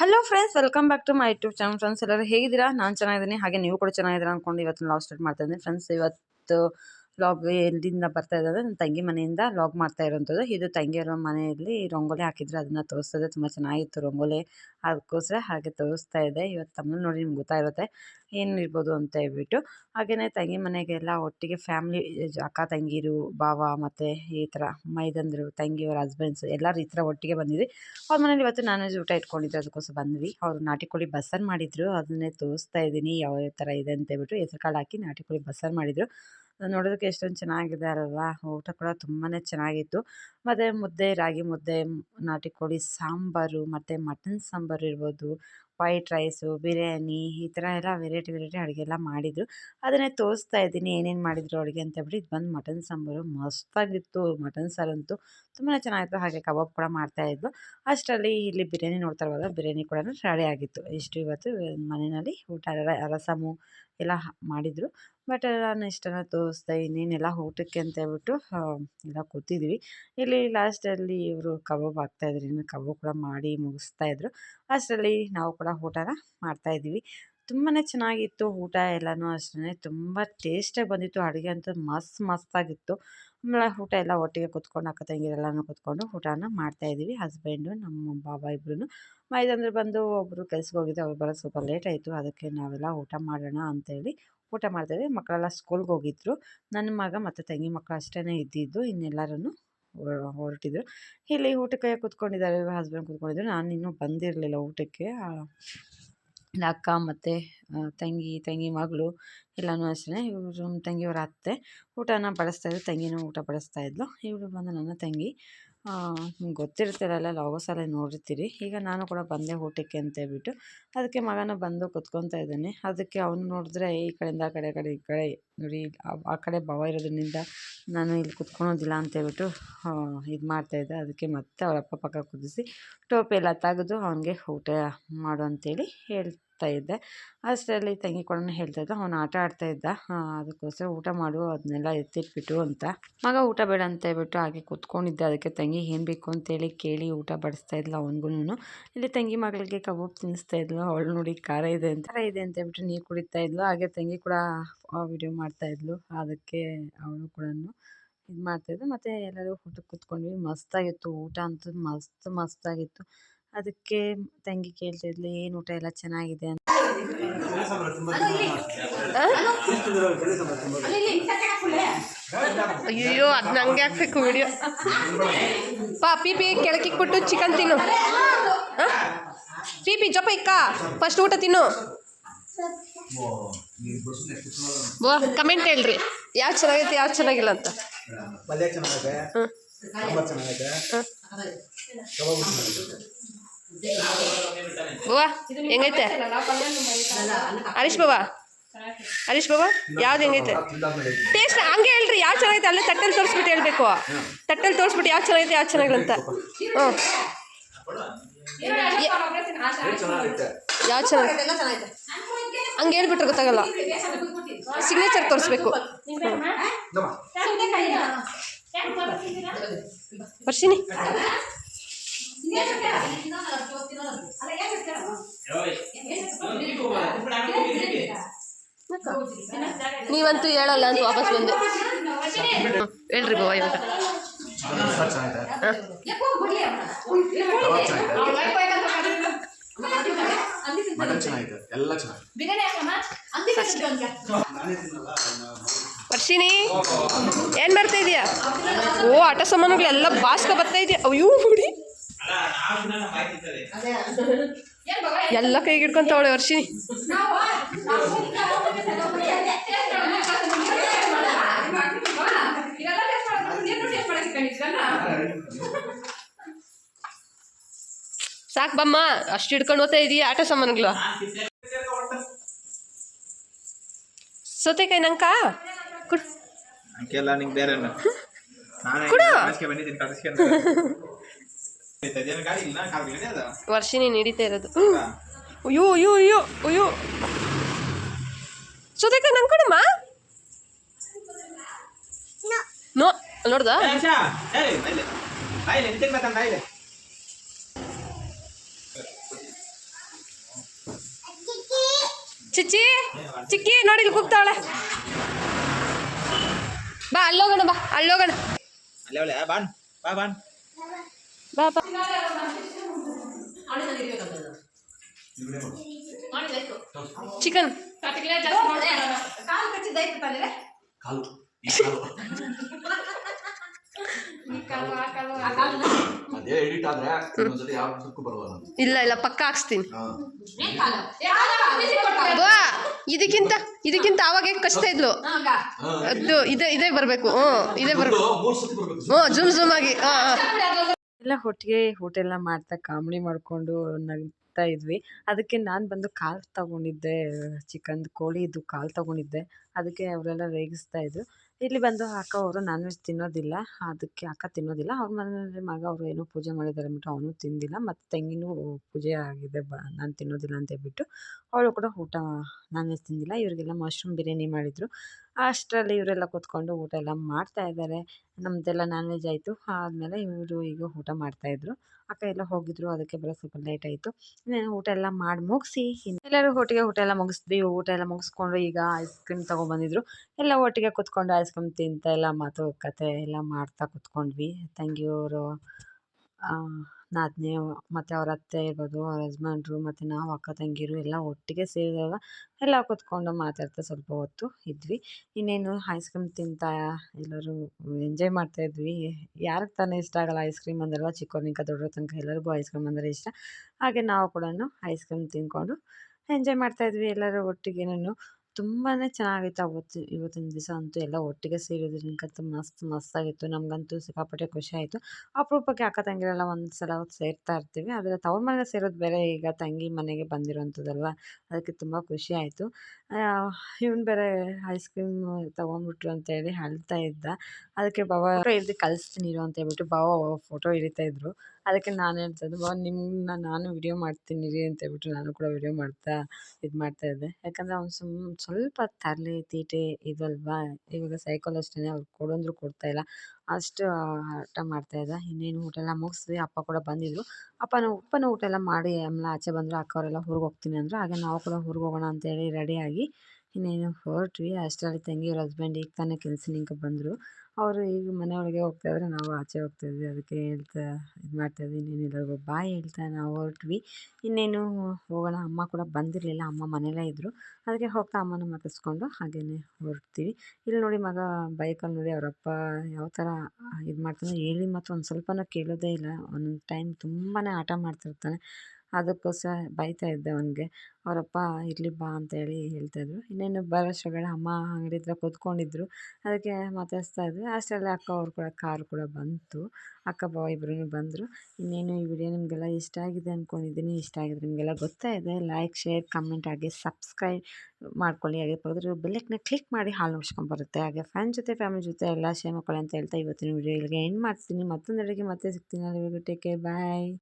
Hello friends welcome back to my YouTube channel friends ಎಲ್ಲರೂ ಹೇಗಿದ್ದೀರಾ? ನಾನು ಚೆನ್ನಾಗಿದ್ದೀನಿ. ಹಾಗೆ ನೀವು ಕೂಡ ಚೆನ್ನಾಗಿದ್ದೀರಾ ಅಂದ್ಕೊಂಡು ಇವತ್ತು ಲಾಗ್ ಸ್ಟಾರ್ಟ್ ಮಾಡ್ತಾ ಇದ್ದೀನಿ. ಫ್ರೆಂಡ್ಸ್ ಇವತ್ತು ಲಾಗ್ ಎಲ್ಲಿಂದ ಬರ್ತಾ ಇದ್ದಾರೆ ನನ್ನ ತಂಗಿ ಮನೆಯಿಂದ ಲಾಗ್ ಮಾಡ್ತಾ ಇರೋಂಥದ್ದು. ಇದು ತಂಗಿಯರ ಮನೆಯಲ್ಲಿ ರಂಗೋಲಿ ಹಾಕಿದ್ರು, ಅದನ್ನು ತೋರಿಸ್ತದೆ. ತುಂಬ ಚೆನ್ನಾಗಿತ್ತು ರಂಗೋಲಿ. ಅದಕ್ಕೋಸ್ಕರ ಹಾಗೆ ತೋರಿಸ್ತಾ ಇದೆ. ಇವತ್ತು ತಮ್ಮಲ್ಲಿ ನೋಡಿ ನಿಮ್ಗೆ ಗೊತ್ತಾಗಿರುತ್ತೆ. ಏನಿರ್ಬೋದು ಅಂತ ಹೇಳ್ಬಿಟ್ಟು. ಹಾಗೆಯೇ ತಂಗಿ ಮನೆಗೆಲ್ಲ ಒಟ್ಟಿಗೆ ಫ್ಯಾಮ್ಲಿ ಅಕ್ಕ ತಂಗಿರು ಬಾವ ಮತ್ತು ಈ ಥರ ಮೈದಂದರು, ತಂಗಿಯವರ ಹಸ್ಬೆಂಡ್ಸ್ ಎಲ್ಲರೂ ಈ ಥರ ಒಟ್ಟಿಗೆ ಬಂದಿದ್ವಿ. ಅವ್ರ ಮನೇಲಿ ಇವತ್ತು ನಾನ್ ವೆಜ್ ಊಟ ಇಟ್ಕೊಂಡಿದ್ರು ಅದಕ್ಕೋಸ್ಕರ ಬಂದ್ವಿ. ಅವರು ನಾಟಿ ಕೋಳಿ ಬಸ್ಸಾರು ಮಾಡಿದ್ರು. ಅದನ್ನೇ ತೋರಿಸ್ತಾ ಇದ್ದೀನಿ ಯಾವ ಥರ ಇದೆ ಅಂತ ಹೇಳ್ಬಿಟ್ಟು ಹೆಸರು ಕಾಳು ಹಾಕಿ ನಾಟಿ ಕೋಳಿ ಬಸ್ಸಾರು ಮಾಡಿದ್ರು. ನೋಡೋದಕ್ಕೆ ಎಷ್ಟೊಂದು ಚೆನ್ನಾಗಿದೆ ಅಲ್ವಾ? ಊಟ ಕೂಡ ತುಂಬಾ ಚೆನ್ನಾಗಿತ್ತು. ಮತ್ತು ಮುದ್ದೆ, ರಾಗಿ ಮುದ್ದೆ, ನಾಟಿ ಕೋಳಿ ಸಾಂಬಾರು, ಮತ್ತು ಮಟನ್ ಸಾಂಬಾರು ಇರ್ಬೋದು. ವೈಟ್ ರೈಸು, ಬಿರಿಯಾನಿ ಈ ಥರ ಎಲ್ಲ ವೆರೈಟಿ ವೆರೈಟಿ ಅಡುಗೆ ಎಲ್ಲ ಮಾಡಿದರು. ಅದನ್ನೇ ತೋರಿಸ್ತಾ ಇದ್ದೀನಿ ಏನೇನು ಮಾಡಿದರು ಅಡುಗೆ ಅಂತ ಹೇಳ್ಬಿಟ್ಟು. ಇದು ಬಂದು ಮಟನ್ ಸಾಂಬಾರು. ಮಸ್ತಾಗಿತ್ತು ಮಟನ್ ಸಾರಂತೂ ತುಂಬ ಚೆನ್ನಾಗಿತ್ತು. ಹಾಗೆ ಕಬಾಬ್ ಕೂಡ ಮಾಡ್ತಾಯಿದ್ಲು ಅಷ್ಟರಲ್ಲಿ ಇಲ್ಲಿ ಬಿರಿಯಾನಿ ನೋಡ್ತಾ ಬಿರಿಯಾನಿ ಕೂಡ ರೆಡಿ ಆಗಿತ್ತು. ಇಷ್ಟು ಇವತ್ತು ಮನೆಯಲ್ಲಿ ಊಟ ರಸಮು ಎಲ್ಲ ಮಾಡಿದರು. ಬಟ್ ನಾನು ಇಷ್ಟನ್ನು ತೋರಿಸ್ತಾ ಇನ್ನೇನೆಲ್ಲ ಊಟಕ್ಕೆ ಅಂತ ಹೇಳ್ಬಿಟ್ಟು ಎಲ್ಲ ಕೂತಿದ್ವಿ. ಇಲ್ಲಿ ಲಾಸ್ಟಲ್ಲಿ ಇವರು ಕಬಾಬ್ ಹಾಕ್ತಾಯಿದ್ರು ಇನ್ನು ಕಬಾಬ್ ಕೂಡ ಮಾಡಿ ಮುಗಿಸ್ತಾ ಇದ್ರು. ಅಷ್ಟರಲ್ಲಿ ನಾವು ಕೂಡ ಊಟನ ಮಾಡ್ತಾಯಿದ್ದೀವಿ ತುಂಬಾ ಚೆನ್ನಾಗಿತ್ತು ಊಟ ಎಲ್ಲನೂ ಅಷ್ಟೇ ತುಂಬ ಟೇಸ್ಟಾಗಿ ಬಂದಿತ್ತು. ಅಡುಗೆ ಅಂತೂ ಮಸ್ತ್ ಮಸ್ತಾಗಿತ್ತು ಆಮೇಲೆ ಊಟ ಎಲ್ಲ ಒಟ್ಟಿಗೆ ಕೂತ್ಕೊಂಡು ಅಕ್ಕ ತಂಗಿರೆಲ್ಲನೂ ಕೂತ್ಕೊಂಡು ಊಟನ ಮಾಡ್ತಾಯಿದ್ದೀವಿ ಹಸ್ಬೆಂಡು ನಮ್ಮ ಬಾಬಾ ಇಬ್ಬರು ಮೈದಂದ್ರೆ ಬಂದು ಒಬ್ಬರು ಕೆಲ್ಸಕ್ಕೆ ಹೋಗಿದ್ದು ಅವ್ರು ಬರೋದು ಸ್ವಲ್ಪ ಲೇಟ್ ಆಯಿತು. ಅದಕ್ಕೆ ನಾವೆಲ್ಲ ಊಟ ಮಾಡೋಣ ಅಂತೇಳಿ ಊಟ ಮಾಡ್ತಾಯಿದ್ವಿ ಮಕ್ಕಳೆಲ್ಲ ಸ್ಕೂಲ್ಗೆ ಹೋಗಿದ್ರು. ನನ್ನ ಮಗ ಮತ್ತು ತಂಗಿ ಮಕ್ಕಳು ಅಷ್ಟೇ ಇದ್ದಿದ್ದು. ಇನ್ನೆಲ್ಲರೂ ಹೊರಟಿದ್ರು. ಇಲ್ಲಿ ಊಟಕ್ಕೆ ಕೂತ್ಕೊಂಡಿದ್ದಾರೆ ಹಸ್ಬೆಂಡ್ ಕೂತ್ಕೊಂಡಿದ್ರು. ನಾನು ಇನ್ನೂ ಬಂದಿರಲಿಲ್ಲ ಊಟಕ್ಕೆ. ಅಕ್ಕ ಮತ್ತು ತಂಗಿ ತಂಗಿ ಮಗಳು ಎಲ್ಲನೂ ಅಷ್ಟೇ ಇವರು, ತಂಗಿಯವರ ಅತ್ತೆ. ಊಟನ ಬಡಿಸ್ತಾಯಿದ್ರು ತಂಗಿನೂ ಊಟ ಬಡಿಸ್ತಾಯಿದ್ಲು ಇವರು ಬಂದು ನನ್ನ ತಂಗಿ. ನಿಮ್ಗೆ ಗೊತ್ತಿರ್ತಿರಲ್ಲ ಲಾಗೋಸಲ್ಲಿ ನೋಡಿರ್ತೀರಿ. ಈಗ ನಾನು ಕೂಡ ಬಂದೆ ಊಟಕ್ಕೆ ಅಂತ ಹೇಳ್ಬಿಟ್ಟು, ಅದಕ್ಕೆ ಮಗನ ಬಂದು ಕುತ್ಕೊತಾ ಇದ್ದಾನೆ. ಅದಕ್ಕೆ ಅವನು ನೋಡಿದ್ರೆ ಈ ಕಡೆಯಿಂದ ಆ ಕಡೆ ಕಡೆ, ಈ ಕಡೆ, ನೋಡಿ, ಆ- ಕಡೆ ಭಾವ ಇರೋದ್ರಿಂದ ನಾನು ಇಲ್ಲಿ ಕುತ್ಕೊಳೋದಿಲ್ಲ ಅಂತ ಹೇಳ್ಬಿಟ್ಟು ಇದು ಮಾಡ್ತಾಯಿದ್ದೆ ಅದಕ್ಕೆ ಮತ್ತೆ ಅವರ ಅಪ್ಪ ಕುದಿಸಿ, ಟೋಪಿ ಎಲ್ಲ ತೆಗೆದು ಅವನಿಗೆ ಊಟ ಮಾಡು ಅಂತೇಳಿ ಹೇಳ್ತಾ ಇದ್ದೆ. ಅಷ್ಟರಲ್ಲಿ ತಂಗಿ ಕೂಡ ಹೇಳ್ತಾ ಇದ್ದ ಅವನು ಆಟ ಆಡ್ತಾ ಇದ್ದ ಆ, ಅದಕ್ಕೋಸ್ಕರ ಊಟ ಮಾಡು ಅದನ್ನೆಲ್ಲ ಎತ್ತಿಟ್ಬಿಟ್ಟು ಅಂತ. ಮಗ ಊಟ ಬೇಡ ಅಂತ ಹೇಳ್ಬಿಟ್ಟು ಹಾಗೆ ಕೂತ್ಕೊಂಡಿದ್ದೆ. ಅದಕ್ಕೆ ತಂಗಿ ಏನು ಬೇಕು? ಅಂತೇಳಿ ಕೇಳಿ ಊಟ ಬಡಿಸ್ತಾ ಇದ್ಲು ಅವನಿಗೂ ಇಲ್ಲಿ ತಂಗಿ ಮಗಳಿಗೆ ಕಬಾಬ್ ತಿನ್ನಿಸ್ತಾ ಇದ್ಲು. ಅವಳು ನೋಡಿ ಖಾರ ಇದೆ ಅಂತ ಖಾರ ಇದೆ ಅಂತ ಹೇಳ್ಬಿಟ್ಟು ನೀರು ಕುಡಿತಾ ಇದ್ಲು. ಹಾಗೆ ತಂಗಿ ಕೂಡ ವಿಡಿಯೋ ಮಾಡ್ತಾ ಇದ್ಲು. ಅದಕ್ಕೆ ಅವಳು ಕೂಡ ಇದು ಮಾಡ್ತಾಯಿದ್ದೆ ಮತ್ತು ಎಲ್ಲರೂ ಊಟಕ್ಕೆ ಕೂತ್ಕೊಂಡ್ವಿ. ಮಸ್ತಾಗಿತ್ತು ಊಟ ಅಂತೂ ಮಸ್ತ್ ಮಸ್ತಾಗಿತ್ತು. ಅದಕ್ಕೆ ತಂಗಿ ಕೇಳ್ತಾ ಇದ್ಲು ಏನು ಊಟ ಎಲ್ಲ ಚೆನ್ನಾಗಿದೆ ಅಂತ? ಅಯ್ಯೋ ಅದು ನಂಗೆ ಹಾಕ್ಬೇಕು ವಿಡಿಯೋ. ಪಾಪಿ ಪಿ ಪಿ ಕೆಳಕಿಕ್ಬಿಟ್ಟು ಚಿಕನ್ ತಿನ್ನು? ಪಿ ಪಿ ಜೊಪ ಇಕ್ಕ ಫಸ್ಟ್ ಊಟ ತಿನ್ನು. ಬೋ ಕಮೆಂಟ್ ಹೇಳ್ರಿ. ಯಾವ್ದು ಚೆನ್ನಾಗೈತೆ ಯಾವ್ದು ಚೆನ್ನಾಗಿಲ್ಲ ಅಂತ. ಪಲ್ಯ ಚೆನ್ನಾಗೈತೆ. ಬವ್ವ ಹೆಂಗೈತೆ? ಹರೀಶ್ ಬಾಬಾ? ಹರೀಶ್ ಬಾಬಾ, ಯಾವ್ದು ಹೆಂಗೈತೆ? ಟೇಸ್ಟ್ ಹಂಗೆ ಹೇಳ್ರಿ, ಯಾವ್ದು ಚೆನ್ನಾಗೈತೆ? ಅಲ್ಲೇ ತಟ್ಟಲ್ಲಿ ತೋರಿಸ್ಬಿಟ್ಟು ಹೇಳ್ಬೇಕು. ತಟ್ಟಲ್ಲಿ ತೋರಿಸ್ಬಿಟ್ಟು ಯಾವ್ದು ಚೆನ್ನಾಗೈತೆ, ಯಾವ್ದು ಚೆನ್ನಾಗಿಲ್ಲ ಹ್ಞೂ ಯಾವ ಯಾವ್ದು ಚೆನ್ನಾಗೈತೆ? ಹಂಗೆ ಹೇಳ್ಬಿಟ್ರೆ ಗೊತ್ತಾಗಲ್ಲ. ಸಿಗ್ನೇಚರ್ ತೋರಿಸ್ಬೇಕು. ಇಂದಮ್ಮ. ನೀವಂತೂ ಹೇಳಲ್ಲ ಅಂತ ವಾಪಸ್ ಬಂದೆ. ಹೇಳ್ರಿ ಬಾವ ಇವಾಗ. ವರ್ಷಿನಿ ಏನ್ ಬರ್ತಾ ಇದೀಯಾ? ಓ ಆಟ ಸಾಮಾನುಗಳೆಲ್ಲ ಬಾಸ್ಕ ಬರ್ತಾ ಇದೆಯಾ? ಅಯ್ಯೋ ಬಿಡಿ ಎಲ್ಲ ಕೈಗೆ ಹಿಡ್ಕೊಂತವಳೆ ವರ್ಷಿನಿ ಸಾಕ್ ಬಮ್ಮ ಅಷ್ಟು ಹಿಡ್ಕೊಂಡು ಹೋಗ್ತಾ ಇದೀಯ ಆಟ ಸಾಮಾನುಗಳು. ಸೌತೆಕಾಯಿ ನಂಕ ಕುಡ್ ಬೇರೆ ವರ್ಷಿನಿ ನಡೀತಾ ಇರೋದು. ಅಯ್ಯೋ ಅಯ್ಯೋ ಅಯ್ಯೋ ಅಯ್ಯೋ. ಸೌತೆಕಾಯಿ ನಂಗೆ ಕೊಡಮ್ಮ ನೋ ನೋಡ್ದ? ಚಿಚ್ಚಿ ಚಿಕ್ಕಿ ನೋಡಿ ಇಲ್ಲಿ ಕೂಗ್ತಾವಳೆ. ಬಾ ಅಲ್ಲೋಗೋಣ ಬಾ ಅಲ್ಲೋಗೋಣ. ಬಾ ಬಾನ್ ಚಿಕನ್. ಇಲ್ಲ ಇಲ್ಲ, ಪಕ್ಕ ಹಾಕ್ಸ್ತೀನಿ. ಇದಕ್ಕಿಂತ ಇದಕ್ಕಿಂತ ಅವಾಗ ಕಷ್ಟ ಇದ್ಲು. ಅದು, ಇದೇ ಇದೇ ಬರಬೇಕು ಹ್ಞೂ ಇದೇ ಬರ್ಬೇಕು. ಹ್ಞೂ ಜುಮ್ ಜುಮ್ ಆಗಿ ಹಾಂ ಹಾಂ ಎಲ್ಲ ಒಟ್ಟಿಗೆ ಊಟ ಎಲ್ಲ ಮಾಡ್ತಾ ಕಾಮಿಡಿ ಮಾಡಿಕೊಂಡು ನಗ್ತಾ ಇದ್ವಿ. ಅದಕ್ಕೆ ನಾನು ಬಂದು ಕಾಲು ತಗೊಂಡಿದ್ದೆ, ಚಿಕನ್ದು ಕೋಳಿದು ಕಾಲು ತಗೊಂಡಿದ್ದೆ. ಅದಕ್ಕೆ ಅವರೆಲ್ಲ ರೇಗಿಸ್ತಾ ಇದ್ರು. ಇಲ್ಲಿ ಬಂದು ಅಕ್ಕ ಅವರು ನಾನ್ ವೆಜ್ ತಿನ್ನೋದಿಲ್ಲ, ಅದಕ್ಕೆ ಅಕ್ಕ ತಿನ್ನೋದಿಲ್ಲ. ಅವ್ರ ಮನೆಯಲ್ಲಿ ಮಗ ಅವರು ಏನೋ ಪೂಜೆ ಮಾಡಿದ್ದಾರೆ ಅಂದ್ಬಿಟ್ಟು ಅವನು ತಿಂದಿಲ್ಲ. ಮತ್ತು ತಂಗಿನೂ ಪೂಜೆ ಆಗಿದೆ, ಬ, ನಾನು ತಿನ್ನೋದಿಲ್ಲ ಅಂತ ಹೇಳ್ಬಿಟ್ಟು ಅವಳು ಕೂಡ ಊಟ ನಾನ್ ವೆಜ್ ತಿಂದಿಲ್ಲ. ಇವರಿಗೆಲ್ಲ ಮಶ್ರೂಮ್ ಬಿರಿಯಾನಿ ಮಾಡಿದರು. ಅಷ್ಟರಲ್ಲಿ ಇವರೆಲ್ಲ ಕೂತ್ಕೊಂಡು ಊಟ ಎಲ್ಲ ಮಾಡ್ತಾ ಇದ್ದಾರೆ. ನಮ್ಮದೆಲ್ಲ ನಾನ್ ವೆಜ್ ಆಯಿತು. ಆದಮೇಲೆ ಇವರು ಈಗ ಊಟ ಮಾಡ್ತಾಯಿದ್ರು ಅಕ್ಕ ಎಲ್ಲ ಹೋಗಿದ್ರು, ಅದಕ್ಕೆ ಬರೋ ಸ್ವಲ್ಪ ಲೇಟ್ ಆಯಿತು. ಊಟ ಎಲ್ಲ ಮಾಡಿ, ಮುಗಿಸಿ. ಎಲ್ಲರೂ ಒಟ್ಟಿಗೆ ಊಟ ಎಲ್ಲ ಮುಗಿಸಿದ್ವಿ. ಊಟ ಎಲ್ಲ ಮುಗಿಸ್ಕೊಂಡು ಈಗ ಐಸ್ ಕ್ರೀಮ್ ತೊಗೊಬಂದಿದ್ರು ಎಲ್ಲ ಒಟ್ಟಿಗೆ ಕೂತ್ಕೊಂಡು ಐಸ್ ಕ್ರೀಮ್ ತಿಂತಾ ಎಲ್ಲ ಮಾತುಕತೆ ಎಲ್ಲ ಮಾಡ್ತಾ ಕೂತ್ಕೊಂಡ್ವಿ. ತಂಗಿಯವರು ನಾದಿನಿ ಮತ್ತು ಅವ್ರ ಅತ್ತೆ ಇರ್ಬೋದು, ಅವ್ರ ಯಜಮಾನ್ರು ಮತ್ತು ನಾವು ಅಕ್ಕ ತಂಗಿರು ಎಲ್ಲ ಒಟ್ಟಿಗೆ ಸೇರಿದಾಗ ಎಲ್ಲ ಕೂತ್ಕೊಂಡು ಮಾತಾಡ್ತಾ ಸ್ವಲ್ಪ ಹೊತ್ತು ಇದ್ವಿ. ಇನ್ನೇನು ಐಸ್ ಕ್ರೀಮ್ ತಿಂತಾ ಎಲ್ಲರೂ ಎಂಜಾಯ್ ಮಾಡ್ತಾ ಇದ್ವಿ. ಯಾರಿಗೆ ತಾನೇ ಇಷ್ಟ ಆಗಲ್ಲ ಐಸ್ ಕ್ರೀಮ್ ಅಂದಲ್ವ ಚಿಕ್ಕವ್ರಿಂದ ದೊಡ್ಡವ್ರ ತನಕ ಎಲ್ಲರಿಗೂ ಐಸ್ ಕ್ರೀಮ್ ಅಂದರೆ ಇಷ್ಟ. ಹಾಗೆ ನಾವು ಕೂಡ ಐಸ್ ಕ್ರೀಮ್ ತಿಂದ್ಕೊಂಡು ಎಂಜಾಯ್ ಮಾಡ್ತಾ ಇದ್ವಿ ಎಲ್ಲರೂ ಒಟ್ಟಿಗೆನೂ ತುಂಬಾ ಚೆನ್ನಾಗಿತ್ತು ಅವತ್ತು ಇವತ್ತಿನ ದಿವಸ ಅಂತೂ ಎಲ್ಲ ಒಟ್ಟಿಗೆ ಸೇರಿದ್ರಿಂಕಂತೂ ಮಸ್ತ್, ಮಸ್ತಾಗಿತ್ತು. ನಮಗಂತೂ ಸಿಕ್ಕಾಪಟ್ಟೆ ಖುಷಿ ಆಯಿತು. ಅಪರೂಪಕ್ಕೆ ಅಕ್ಕ ತಂಗಿರೆಲ್ಲ ಒಂದು ಸಲ ಸೇರ್ತಾ ಇರ್ತೀವಿ. ಆದರೆ ತವ್ರ ಮನೆ ಸೇರೋದು ಬೇರೆ. ಈಗ ತಂಗಿ ಮನೆಗೆ ಬಂದಿರೋವಂಥದ್ದಲ್ವ ಅದಕ್ಕೆ ತುಂಬ ಖುಷಿ ಆಯಿತು. ಇವ್ನು ಬೇರೆ ಐಸ್ ಕ್ರೀಮ್ ತೊಗೊಂಡ್ಬಿಟ್ರು ಅಂತೇಳಿ ಅಳ್ತಾ ಇದ್ದ. ಅದಕ್ಕೆ ಬಾವ ಇಲ್ಲಿ ಹಿಡ್ದು ಕಳಿಸ್ತೀನಿ ಇರು ಅಂತ ಹೇಳ್ಬಿಟ್ಟು ಬಾವ ಫೋಟೋ ಹಿಡಿತಾ ಇದ್ರು. ಅದಕ್ಕೆ ನಾನು ಹೇಳ್ತಾ ಇದ್ದೆ ಬಾವ ನಿಮ್ಮನ್ನ ನಾನು ವಿಡಿಯೋ ಮಾಡ್ತೀನಿ ರೀ ಅಂತ ಹೇಳ್ಬಿಟ್ಟು ನಾನು ಕೂಡ ವಿಡಿಯೋ ಮಾಡ್ತಾ, ಇದು ಮಾಡ್ತಾ ಇದ್ದೆ. ಯಾಕಂದರೆ ಅವ್ನು ಸುಮ್, ಸ್ವಲ್ಪ ತರಲೆ, ತೀಟೆ ಇದಲ್ವಾ ಇವಾಗ ಸೈಕಲ್ ಅಷ್ಟೇ ಅವ್ರು ಕೊಡ್ತಾ ಇಲ್ಲ. ಅಷ್ಟು ಹಠ ಮಾಡ್ತಾ ಇದ್ದ. ಇನ್ನೇನು ಊಟ ಎಲ್ಲ ಮುಗಿಸಿದ್ವಿ ಅಪ್ಪ ಕೂಡ ಬಂದಿದ್ರು. ಅಪ್ಪನೂ ಅಪ್ಪನೂ ಊಟ ಎಲ್ಲ ಮಾಡಿ ಆಮೇಲೆ ಆಚೆ ಬಂದರು. ಅಕ್ಕ ಅವರೆಲ್ಲ ಊರಿಗೆ ಹೋಗ್ತೀನಿ ಅಂದರು. ಹಾಗೆ ನಾವು ಕೂಡ ಊರಿಗೆ ಹೋಗೋಣ ಅಂತೇಳಿ ರೆಡಿಯಾಗಿ ಇನ್ನೇನು ಹೊರಟ್ವಿ. ಅಷ್ಟರಲ್ಲಿ ತಂಗಿಯವ್ರ ಹಸ್ಬೆಂಡ್ ಈಗ ತಾನೇ ಕೆಲಸದಿಂದ ಬಂದರು. ಅವರು ಈಗ ಮನೆಯೊಳಗೆ ಹೋಗ್ತಾ ಇದ್ದರೆ ನಾವು ಆಚೆ ಹೋಗ್ತಾ ಇದ್ವಿ. ಅದಕ್ಕೆ ಹೇಳ್ತಾ ಇದು ಮಾಡ್ತಾ ಇದ್ವಿ. ಇನ್ನೇನು ಎಲ್ಲರಿಗೂ ಬಾಯ್ ಹೇಳ್ತಾ ನಾವು ಹೊರಟ್ವಿ. ಇನ್ನೇನು ಹೋಗೋಣ. ಅಮ್ಮ ಕೂಡ ಬಂದಿರಲಿಲ್ಲ. ಅಮ್ಮ ಮನೆಯಲ್ಲೇ ಇದ್ದರು ಅದಕ್ಕೆ ಹೋಗ್ತಾ ಅಮ್ಮನ ಮಾತಾಡ್ಸ್ಕೊಂಡು ಹಾಗೇ ಹೊರಡ್ತೀವಿ ಇಲ್ಲಿ ನೋಡಿ ಮಗ ಬೈಕಲ್ಲಿ ನೋಡಿ ಅವರಪ್ಪ ಯಾವ ಥರ ಇದು ಮಾಡ್ತಾನೆ. ಹೇಳಿ ಮತ್ತು ಒಂದು ಸ್ವಲ್ಪನೂ ಕೇಳೋದೇ ಇಲ್ಲ. ಒಂದೊಂದು ಟೈಮ್ ತುಂಬಾ ಆಟ ಮಾಡ್ತಿರ್ತಾನೆ. ಅದಕ್ಕೋಸ್ಕರ ಬೈತಾ ಇದ್ದೆ ಅವನಿಗೆ. ಅವರಪ್ಪ, ಇರಲಿ ಬಾ ಅಂತೇಳಿ ಹೇಳ್ತಾಯಿದ್ರು ಇನ್ನೇನು ಬರೋಷ್ಟರೊಳಗಡೆ ಅಮ್ಮ ಅಂಗಡಿ ಹತ್ರ ಕೂತ್ಕೊಂಡಿದ್ರು. ಅದಕ್ಕೆ ಮಾತಾಡಿಸ್ತಾ ಇದ್ವಿ. ಅಷ್ಟರಲ್ಲೇ ಅಕ್ಕ ಅವ್ರು ಕೂಡ, ಕಾರು ಕೂಡ ಬಂತು. ಅಕ್ಕ ಬಾವ ಇಬ್ಬರೂ ಬಂದರು. ಇನ್ನೇನು ಈ ವಿಡಿಯೋ ನಿಮಗೆಲ್ಲ ಇಷ್ಟ ಆಗಿದೆ ಅಂದ್ಕೊಂಡಿದ್ದೀನಿ ಇಷ್ಟ ಆಗಿದ್ರೆ ನಿಮಗೆಲ್ಲ ಗೊತ್ತಾ ಇದೆ. ಲೈಕ್ ಶೇರ್ ಕಮೆಂಟ್ ಆಗಿ ಸಬ್ಸ್ಕ್ರೈಬ್ ಮಾಡ್ಕೊಳ್ಳಿ. ಹಾಗೆ ಪಕ್ಕದ ಬೆಲ್ಲಕ್ಕನ ಕ್ಲಿಕ್ ಮಾಡಿ ಹಾಲು ನೋಡ್ಸ್ಕೊಂಬರುತ್ತೆ ಹಾಗೆ ಫ್ರೆಂಡ್ ಜೊತೆ ಫ್ಯಾಮಿಲಿ ಜೊತೆ ಎಲ್ಲ ಶೇರ್ ಮಾಡ್ಕೊಳ್ಳಿ ಅಂತ ಹೇಳ್ತಾ ಇವತ್ತಿನ ವಿಡಿಯೋ ಇಲ್ಲಿಗೆ ಎಂಡ್ ಮಾಡ್ತೀನಿ. ಮತ್ತೊಂದು ಅಡುಗೆ ಮತ್ತೆ ಸಿಗ್ತೀನಿ. ಅಲ್ಲಿವರೆಗೂ ಟೇಕ್ ಕೇರ್ ಬಾಯ್